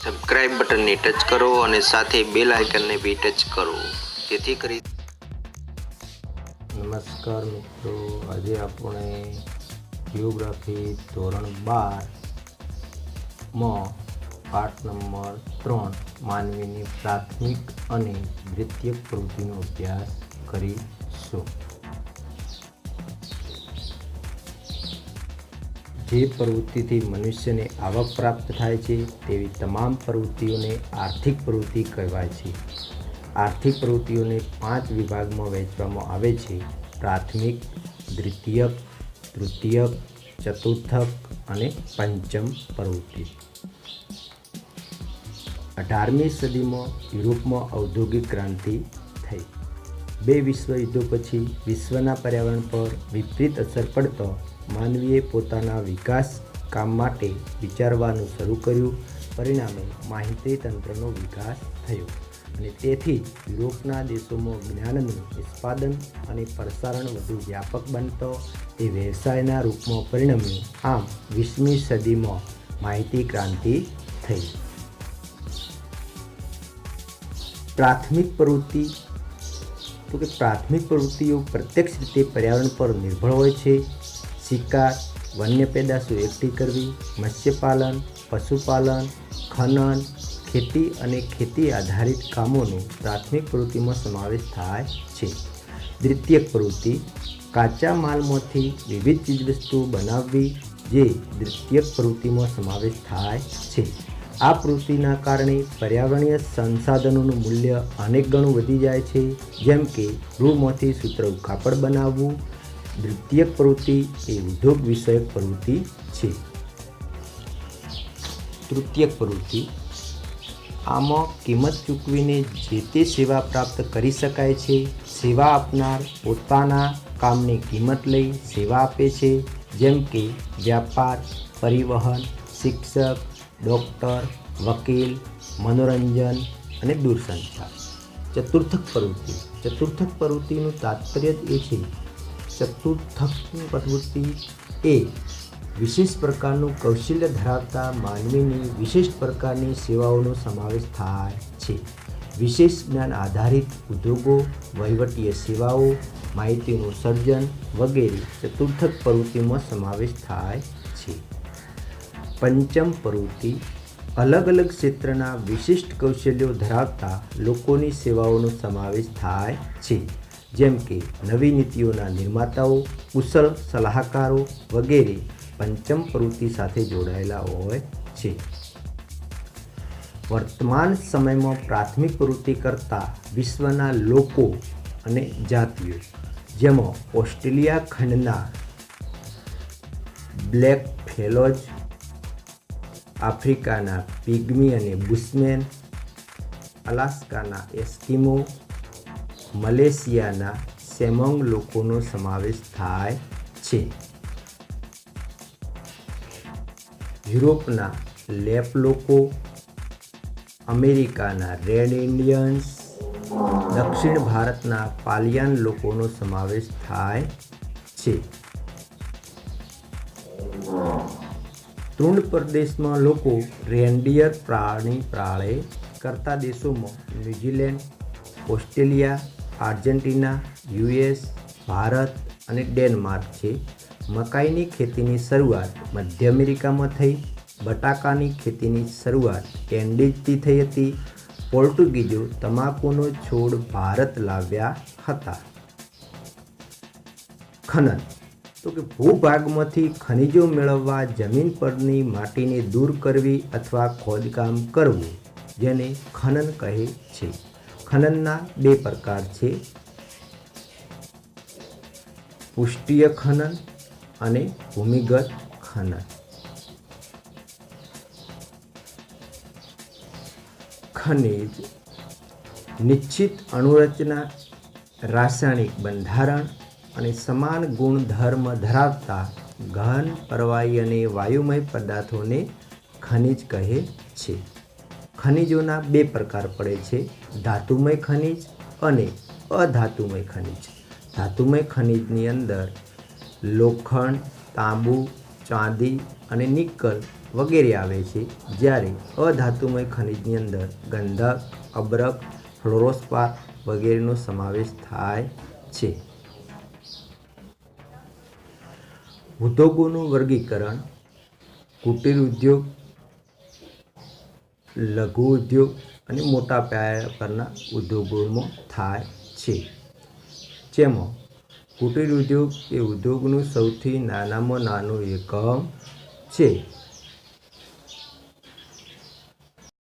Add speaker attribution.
Speaker 1: Subscribe બટનને touch કરો અને સાથે બેલ આઇકનને બી ટચ કરો. જેથી કરી
Speaker 2: નમસ્કાર મિત્રો, આજે આપણે જિયોગ્રાફી ધોરણ બારમાં પાઠ નંબર ત્રણ, માનવીની પ્રાથમિક અને દ્વિતીયક પ્રવૃત્તિનો અભ્યાસ કરીશું. જે પ્રવૃત્તિથી મનુષ્યને આવક પ્રાપ્ત થાય છે, તેવી તમામ પ્રવૃત્તિઓને આર્થિક પ્રવૃત્તિ કહેવાય છે. આર્થિક પ્રવૃત્તિઓને પાંચ વિભાગમાં વહેંચવામાં આવે છે. પ્રાથમિક દ્વિતીયક તૃતીયક ચતુર્થક અને પંચમ પ્રવૃત્તિ. અઢારમી સદીમાં યુરોપમાં ઔદ્યોગિક ક્રાંતિ થઈ. બે વિશ્વ યુદ્ધો પછી વિશ્વના પર્યાવરણ પર વિપરીત અસર પડતો માનવીએ પોતાના વિકાસ કામ માટે વિચારવાનું શરૂ કર્યું. પરિણામે માહિતી તંત્રનો વિકાસ થયો અને તેથી જ યુરોપના દેશોમાં જ્ઞાનનું નિષ્પાદન અને પ્રસારણ વધુ વ્યાપક બનતો. એ વ્યવસાયના રૂપમાં પરિણમ્યું આમ વીસમી સદીમાં માહિતી ક્રાંતિ થઈ. પ્રાથમિક પ્રવૃત્તિ તો કે પ્રાથમિક પ્રવૃત્તિઓ પ્રત્યક્ષ રીતે પર્યાવરણ પર નિર્ભર હોય છે. શિકાર, વન્ય પેદાશો એકઠી કરવી, મત્સ્યપાલન, પશુપાલન, ખનન, ખેતી અને ખેતી આધારિત કામોનો પ્રાથમિક પ્રવૃત્તિમાં સમાવેશ થાય છે. દ્વિતીયક પ્રવૃત્તિ, કાચા માલમાંથી વિવિધ ચીજવસ્તુઓ બનાવવી, જે દ્વિતીયક પ્રવૃત્તિમાં સમાવેશ થાય છે. આ પ્રવૃત્તિના કારણે પર્યાવરણીય સંસાધનોનું મૂલ્ય અનેક ગણું વધી જાય છે. જેમ કે, રૂમાંથી સૂત્ર કાપડ બનાવવું, દ્વિતીયક પ્રવૃત્તિ એ ઉદ્યોગ વિષયક પ્રવૃત્તિ છે. તૃતીયક પ્રવૃત્તિ, આમાં કિંમત ચૂકવીને જે તે સેવા પ્રાપ્ત કરી શકાય છે. સેવા આપનાર પોતાના કામની કિંમત લઈ સેવા આપે છે. જેમ કે, વ્યાપાર, પરિવહન, શિક્ષક ડૉક્ટર, વકીલ, મનોરંજન અને દૂરસંચાર. ચતુર્થક પ્રવૃત્તિ. ચતુર્થક પ્રવૃત્તિનું તાત્પર્ય એ છે ચતુર્થક પ્રવૃત્તિ એ વિશેષ પ્રકારનું કૌશલ્ય ધરાવતા માનવીની વિશેષ પ્રકારની સેવાઓનો સમાવેશ થાય છે. વિશેષ જ્ઞાન આધારિત ઉદ્યોગો, વહીવટીય સેવાઓ, માહિતીનું સર્જન વગેરે ચતુર્થક પ્રવૃત્તિમાં સમાવેશ થાય છે. પંચમ પ્રવૃત્તિ અલગ અલગ ક્ષેત્રના વિશિષ્ટ કૌશલ્યો ધરાવતા લોકોની સેવાઓનો સમાવેશ થાય છે. જેમ કે નવી નીતિઓના નિર્માતાઓ, કુશળ સલાહકારો વગેરે પંચમ પ્રવૃત્તિ સાથે જોડાયેલા હોય છે. વર્તમાન સમયમાં પ્રાથમિક પ્રવૃત્તિ કરતા વિશ્વના લોકો અને જાતિઓ, જેમાં ઓસ્ટ્રેલિયા ખંડના બ્લેક ફેલોજ આફ્રિકાના પિગ્મી અને બુશમેન અલાસ્કાના એસ્કિમો, મલેશિયાના સેમોંગ લોકોનો સમાવેશ થાય છે. યુરોપના લેપ લોકો, અમેરિકાના રેડ ઇન્ડિયન્સ, દક્ષિણ ભારતના પાલિયાન લોકોનો સમાવેશ થાય છે. તૃણ પ્રદેશમાં લોકો રેન્ડિયર પ્રાણી પ્રાળે કરતા દેશોમાં New Zealand, Australia, Argentina, US, Bharat અને ડેનમાર્ક છે. મકાઈની ખેતીની શરૂઆત મધ્ય અમેરિકામાં થઈ. બટાકાની ખેતીની શરૂઆત કેન્ડીજથી થઈ હતી. પોર્ટુગીઝો તમાકુનો છોડ ભારત લાવ્યા હતા. ખનન તો કે ભૂભાગમાંથી ખનિજો મેળવવા જમીન પરની માટીને દૂર કરવી અથવા ખોદકામ કરવું, જેને ખનન કહે છે. ખનનના બે પ્રકાર છે. પુષ્ટિય ખનન અને ભૂમિગત ખનન. ખનિજ, નિશ્ચિત અણુરચના, રાસાયણિક બંધારણ અને સમાન ગુણધર્મ ધરાવતા ઘન, પ્રવાહી અને વાયુમય પદાર્થોને ખનિજ કહે છે. ખનિજોના બે પ્રકાર પડે છે, ધાતુમય ખનિજ અને અધાતુમય ખનિજ. ધાતુમય ખનિજની અંદર લોખંડ, તાંબુ, ચાંદી અને નિકલ વગેરે આવે છે, જ્યારે અધાતુમય ખનિજની અંદર ગંધક અબરક ફ્લોરોસ્પાર વગેરેનો સમાવેશ થાય છે. ઉદ્યોગોનું વર્ગીકરણ, કુટીર ઉદ્યોગ, લઘુ ઉદ્યોગ અને મોટા પાયા પરના ઉદ્યોગોમાં થાય છે. જેમાં કુટીર ઉદ્યોગ એ ઉદ્યોગનું સૌથી નાનામાં નાનું એકમ છે.